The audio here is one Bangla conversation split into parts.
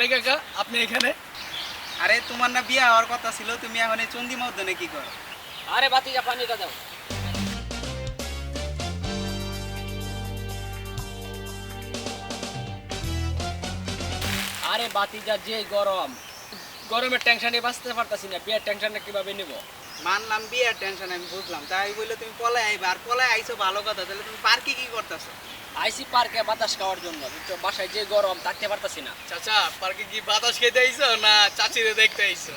আরে কাকা আপনি এখানে? আরে তোমার না বিয়ে হওয়ার কথা ছিল তুমি এখন এই চন্দিমা উদ্যানে কি করো? আরে বাতিজা পানিটা দাও। আরে বাতিজা যে গরম। গরমের টেনশনে বাঁচতে পারতাছি না বিয়ের টেনশনটা কীভাবে নেব? মানলাম বিয়ের টেনশন আমি বুঝলাম। তাই বললে তুমি পলায় আইবা আর পলায় আইছো ভালো কথা তাহলে তুমি পার্কে কি করতেছো? আইসি পার্কে বাতাস খাওয়ার জন্য বুঝছ? বাসায় যে গরম থাকতে পারতাছি না। চাচা পার্কে কি বাতাস খেতে আইছো না চাচিরে দেখতে আইছো?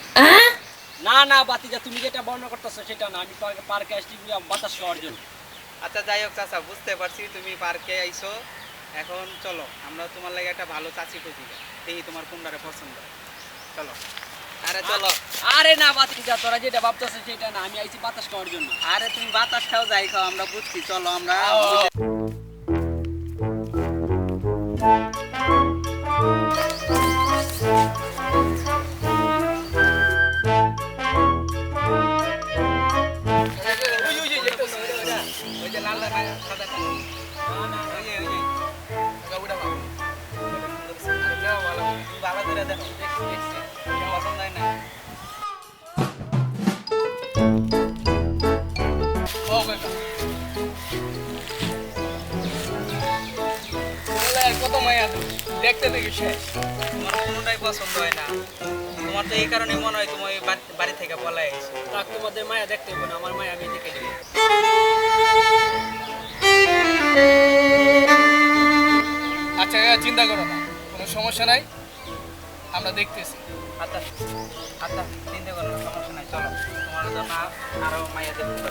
না না বাতিজা তুমি যেটা বর্ণনা করতেছো সেটা না আমি পার্কে পার্কে আসছি বাতাস খাওয়ার জন্য। আচ্ছা যাই হোক চাচা বুঝতে পারছি তুমি পার্কে আইছো। এখন চলো আমরা তোমার লাগে একটা ভালো চাচি খুঁজি দেখি তোমার কোনটারে পছন্দ চলো। আরে চলো। আরে না বাতিজা তোরা যেটা ভাবতেছো সেটা না আমি আইছি বাতাস খাওয়ার জন্য। আরে তুমি বাতাস খাও যাই খাও আমরা বুঝছি চলো আমরা ওই পছন্দ হয় না। তোমার তো এই মনে হয় তুমি বাড়ি- থেকে মায়া দেখতে না আমার মায়া আমি আচ্ছা চিন্তা করো না কোনো সমস্যা নাই? আমরা দেখতেছি আচ্ছা আচ্ছা চিন্তা করো না, তোমার জন্য আরও মাইয়া দেখতে